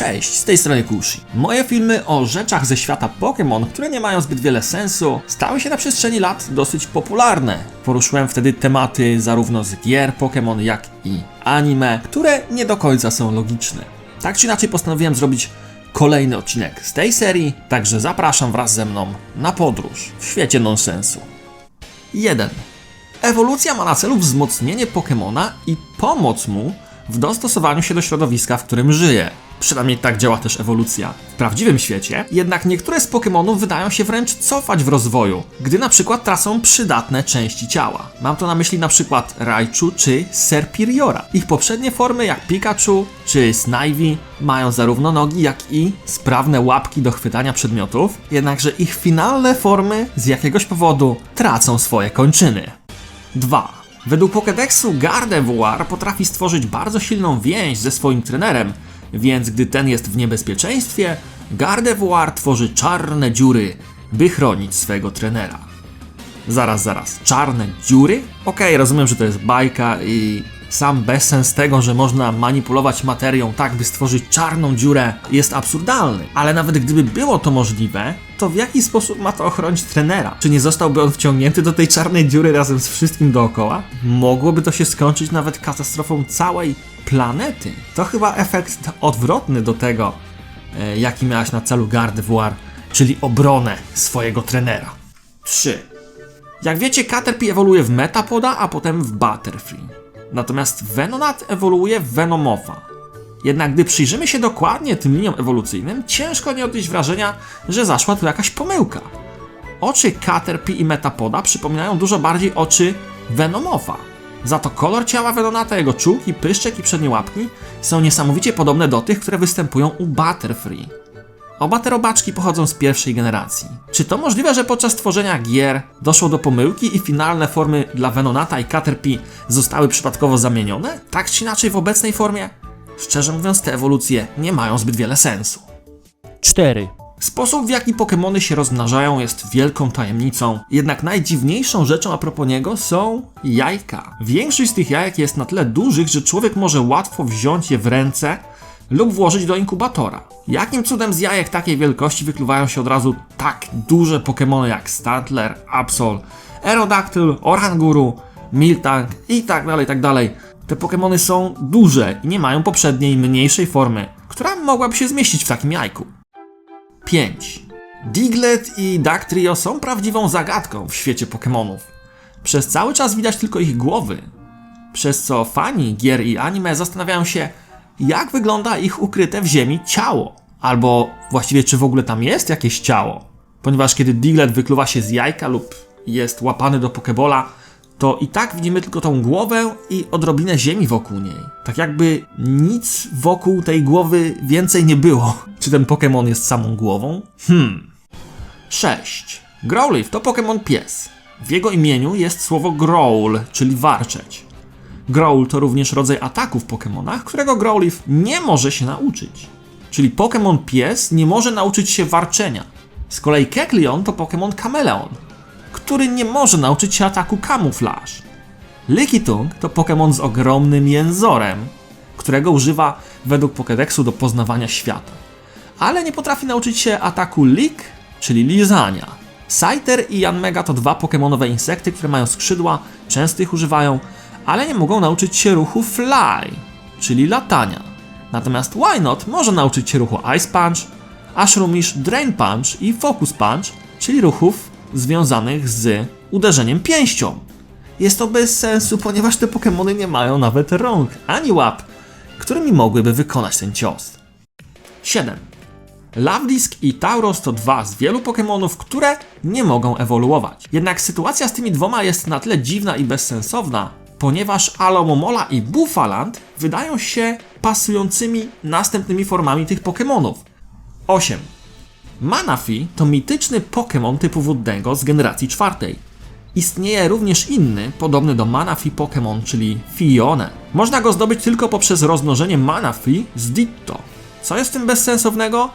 Cześć, z tej strony Kushi. Moje filmy o rzeczach ze świata Pokémon, które nie mają zbyt wiele sensu, stały się na przestrzeni lat dosyć popularne. Poruszyłem wtedy tematy zarówno z gier Pokémon, jak i anime, które nie do końca są logiczne. Tak czy inaczej postanowiłem zrobić kolejny odcinek z tej serii, także zapraszam wraz ze mną na podróż w świecie nonsensu. 1. Ewolucja ma na celu wzmocnienie Pokemona i pomoc mu w dostosowaniu się do środowiska, w którym żyje. Przynajmniej tak działa też ewolucja. W prawdziwym świecie jednak niektóre z Pokemonów wydają się wręcz cofać w rozwoju, gdy na przykład tracą przydatne części ciała. Mam tu na myśli na przykład Raichu czy Serpiriora. Ich poprzednie formy jak Pikachu czy Snivy mają zarówno nogi jak i sprawne łapki do chwytania przedmiotów, jednakże ich finalne formy z jakiegoś powodu tracą swoje kończyny. 2. Według Pokédexu Gardevoir potrafi stworzyć bardzo silną więź ze swoim trenerem, więc gdy ten jest w niebezpieczeństwie, Gardevoir tworzy czarne dziury, by chronić swego trenera. Zaraz, zaraz, czarne dziury? Okej, rozumiem, że to jest bajka i sam bezsens tego, że można manipulować materią tak, by stworzyć czarną dziurę, jest absurdalny. Ale nawet gdyby było to możliwe, to w jaki sposób ma to ochronić trenera? Czy nie zostałby on wciągnięty do tej czarnej dziury razem z wszystkim dookoła? Mogłoby to się skończyć nawet katastrofą całej planety. To chyba efekt odwrotny do tego, e, jaki miałaś na celu Gardevoir, czyli obronę swojego trenera. 3. Jak wiecie, Caterpie ewoluuje w Metapoda, a potem w Butterfree. Natomiast Venonat ewoluuje w Venomofa. Jednak gdy przyjrzymy się dokładnie tym liniom ewolucyjnym, ciężko nie odnieść wrażenia, że zaszła tu jakaś pomyłka. Oczy Caterpie i Metapoda przypominają dużo bardziej oczy Venomofa. Za to kolor ciała Venonata, jego czułki, pyszczek i przednie łapki są niesamowicie podobne do tych, które występują u Butterfree. Oba te robaczki pochodzą z pierwszej generacji. Czy to możliwe, że podczas tworzenia gier doszło do pomyłki i finalne formy dla Venonata i Caterpie zostały przypadkowo zamienione? Tak czy inaczej w obecnej formie? Szczerze mówiąc, te ewolucje nie mają zbyt wiele sensu. 4. Sposób, w jaki Pokémony się rozmnażają, jest wielką tajemnicą, jednak najdziwniejszą rzeczą a propos niego są jajka. Większość z tych jajek jest na tyle dużych, że człowiek może łatwo wziąć je w ręce lub włożyć do inkubatora. Jakim cudem z jajek takiej wielkości wykluwają się od razu tak duże Pokémony jak Stantler, Absol, Aerodactyl, Oranguru, Miltank i tak dalej, tak dalej. Te Pokémony są duże i nie mają poprzedniej, mniejszej formy, która mogłaby się zmieścić w takim jajku. 5. Diglett i Dactrio są prawdziwą zagadką w świecie Pokémonów. Przez cały czas widać tylko ich głowy, przez co fani gier i anime zastanawiają się, jak wygląda ich ukryte w ziemi ciało. Albo właściwie, czy w ogóle tam jest jakieś ciało. Ponieważ kiedy Diglett wykluwa się z jajka lub jest łapany do Pokebola, to i tak widzimy tylko tą głowę i odrobinę ziemi wokół niej. Tak jakby nic wokół tej głowy więcej nie było. Czy ten Pokémon jest samą głową? Hmm. 6. Growlithe to Pokémon pies. W jego imieniu jest słowo growl, czyli warczeć. Growl to również rodzaj ataku w Pokémonach, którego Growlithe nie może się nauczyć. Czyli Pokémon pies nie może nauczyć się warczenia. Z kolei Kecleon to Pokémon kameleon, który nie może nauczyć się ataku kamuflaż. Lickitung to Pokémon z ogromnym jęzorem, którego używa według Pokédexu do poznawania świata. Ale nie potrafi nauczyć się ataku lick, czyli lizania. Scyther i Yanmega to dwa pokemonowe insekty, które mają skrzydła, często ich używają, ale nie mogą nauczyć się ruchu fly, czyli latania. Natomiast Wynot może nauczyć się ruchu Ice Punch, a Shroomish Drain Punch i Focus Punch, czyli ruchów związanych z uderzeniem pięścią. Jest to bez sensu, ponieważ te Pokémony nie mają nawet rąk ani łap, którymi mogłyby wykonać ten cios. 7. Lavdisk i Tauros to dwa z wielu Pokémonów, które nie mogą ewoluować. Jednak sytuacja z tymi dwoma jest na tyle dziwna i bezsensowna, ponieważ Alomomola i Buffaland wydają się pasującymi następnymi formami tych Pokémonów. 8. Manaphy to mityczny Pokémon typu wodnego z generacji czwartej. Istnieje również inny, podobny do Manaphy Pokémon, czyli Fione. Można go zdobyć tylko poprzez rozmnożenie Manaphy z Ditto. Co jest w tym bezsensownego?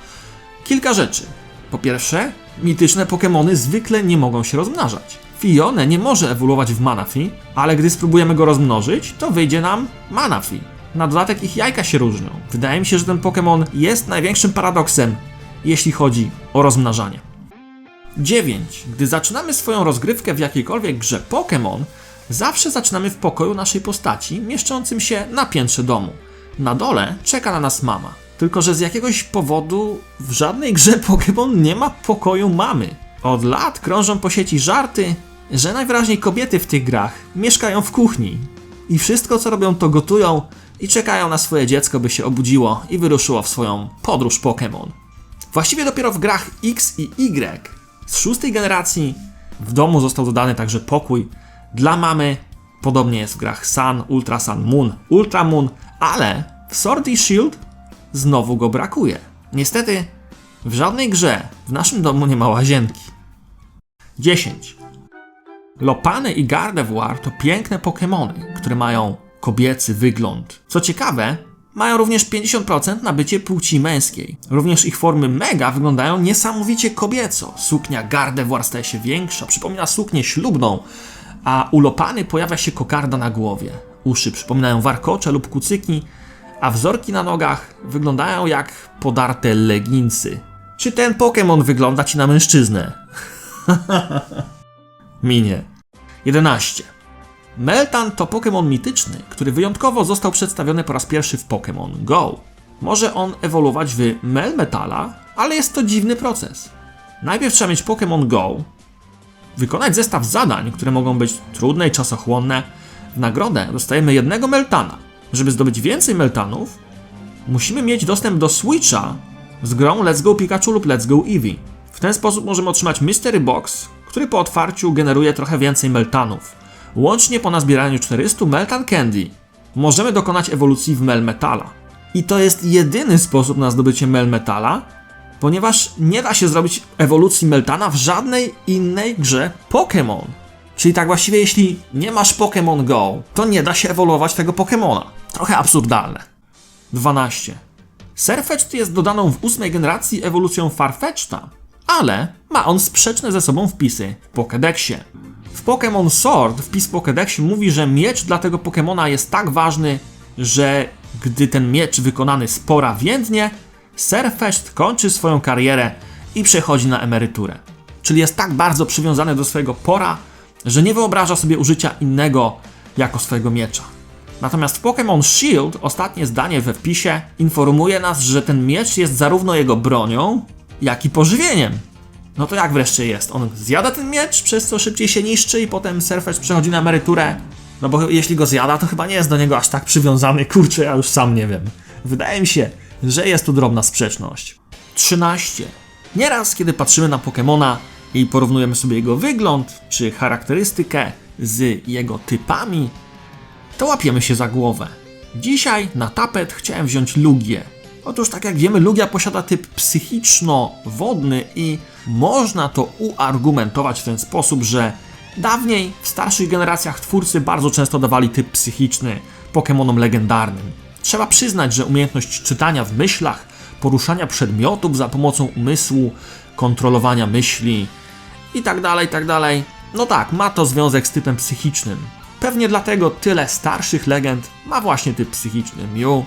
Kilka rzeczy. Po pierwsze, mityczne Pokémony zwykle nie mogą się rozmnażać. Fione nie może ewoluować w Manaphy, ale gdy spróbujemy go rozmnożyć, to wyjdzie nam Manaphy. Na dodatek ich jajka się różnią. Wydaje mi się, że ten Pokémon jest największym paradoksem, jeśli chodzi o rozmnażanie. 9. Gdy zaczynamy swoją rozgrywkę w jakiejkolwiek grze Pokémon, zawsze zaczynamy w pokoju naszej postaci, mieszczącym się na piętrze domu. Na dole czeka na nas mama. Tylko, że z jakiegoś powodu w żadnej grze Pokémon nie ma pokoju mamy. Od lat krążą po sieci żarty, że najwyraźniej kobiety w tych grach mieszkają w kuchni. I wszystko co robią to gotują i czekają na swoje dziecko, by się obudziło i wyruszyło w swoją podróż Pokémon. Właściwie dopiero w grach X i Y z szóstej generacji w domu został dodany także pokój dla mamy. Podobnie jest w grach Sun, Ultra Sun, Moon, Ultra Moon, ale w Sword i Shield znowu go brakuje. Niestety w żadnej grze w naszym domu nie ma łazienki. 10. Lopany i Gardevoir to piękne Pokémony, które mają kobiecy wygląd. Co ciekawe, mają również 50% na bycie płci męskiej. Również ich formy mega wyglądają niesamowicie kobieco. Suknia Gardevoir staje się większa, przypomina suknię ślubną, a u Lopany pojawia się kokarda na głowie. Uszy przypominają warkocze lub kucyki, a wzorki na nogach wyglądają jak podarte leginsy. Czy ten Pokémon wygląda ci na mężczyznę? Minie. 11. Meltan to Pokémon mityczny, który wyjątkowo został przedstawiony po raz pierwszy w Pokémon Go. Może on ewoluować w Melmetala, ale jest to dziwny proces. Najpierw trzeba mieć Pokémon Go, wykonać zestaw zadań, które mogą być trudne i czasochłonne. W nagrodę dostajemy jednego Meltana. Żeby zdobyć więcej Meltanów, musimy mieć dostęp do Switcha z grą Let's Go Pikachu lub Let's Go Eevee. W ten sposób możemy otrzymać Mystery Box, który po otwarciu generuje trochę więcej Meltanów. Łącznie po nazbieraniu 400 Meltan Candy możemy dokonać ewolucji w Melmetala. I to jest jedyny sposób na zdobycie Melmetala, ponieważ nie da się zrobić ewolucji Meltana w żadnej innej grze Pokémon. Czyli tak właściwie jeśli nie masz Pokémon Go, to nie da się ewoluować tego Pokémona. Trochę absurdalne. 12. Serfetch'd jest dodaną w ósmej generacji ewolucją Farfetch'ta, ale ma on sprzeczne ze sobą wpisy w Pokédexie. W Pokémon Sword wpis w Pokédexie mówi, że miecz dla tego Pokémona jest tak ważny, że gdy ten miecz wykonany spora więdnie, Serfetch'd kończy swoją karierę i przechodzi na emeryturę. Czyli jest tak bardzo przywiązany do swojego pora, że nie wyobraża sobie użycia innego jako swojego miecza. Natomiast w Pokémon Shield ostatnie zdanie we wpisie informuje nas, że ten miecz jest zarówno jego bronią, jak i pożywieniem. No to jak wreszcie jest? On zjada ten miecz, przez co szybciej się niszczy i potem Surface przechodzi na emeryturę? No bo jeśli go zjada, to chyba nie jest do niego aż tak przywiązany, kurczę, ja już sam nie wiem. Wydaje mi się, że jest tu drobna sprzeczność. 13. Nieraz, kiedy patrzymy na Pokemona i porównujemy sobie jego wygląd czy charakterystykę z jego typami, to łapiemy się za głowę. Dzisiaj na tapet chciałem wziąć Lugię. Otóż, tak jak wiemy, Lugia posiada typ psychiczno-wodny i można to uargumentować w ten sposób, że dawniej w starszych generacjach twórcy bardzo często dawali typ psychiczny Pokémonom legendarnym. Trzeba przyznać, że umiejętność czytania w myślach, poruszania przedmiotów za pomocą umysłu, kontrolowania myśli i tak dalej, tak. No tak, ma to związek z typem psychicznym. Pewnie dlatego tyle starszych legend ma właśnie typ psychiczny. Mew,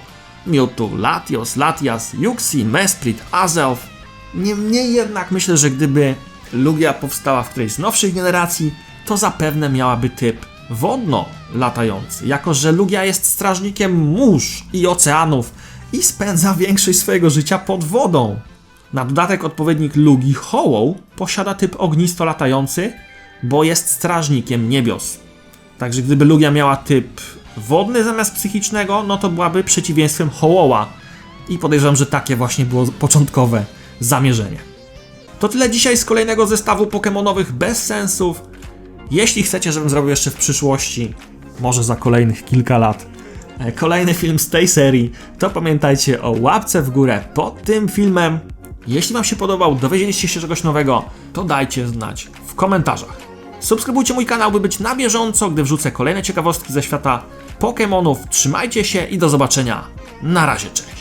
Mewtwo, Latios, Latias, Yuxi, Mesprit, Azelf. Niemniej jednak myślę, że gdyby Lugia powstała w którejś z nowszych generacji, to zapewne miałaby typ wodno-latający, jako że Lugia jest strażnikiem mórz i oceanów i spędza większość swojego życia pod wodą. Na dodatek odpowiednik Lugi Hołą posiada typ ognisto-latający, bo jest strażnikiem niebios. Także gdyby Lugia miała typ wodny zamiast psychicznego, no to byłaby przeciwieństwem Hołoła. I podejrzewam, że takie właśnie było początkowe zamierzenie. To tyle dzisiaj z kolejnego zestawu Pokémonowych bez sensów. Jeśli chcecie, żebym zrobił jeszcze w przyszłości, może za kolejnych kilka lat, e, kolejny film z tej serii, to pamiętajcie o łapce w górę pod tym filmem. Jeśli Wam się podobał, dowiedzieliście się czegoś nowego, to dajcie znać w komentarzach. Subskrybujcie mój kanał, by być na bieżąco, gdy wrzucę kolejne ciekawostki ze świata Pokémonów. Trzymajcie się i do zobaczenia. Na razie, cześć.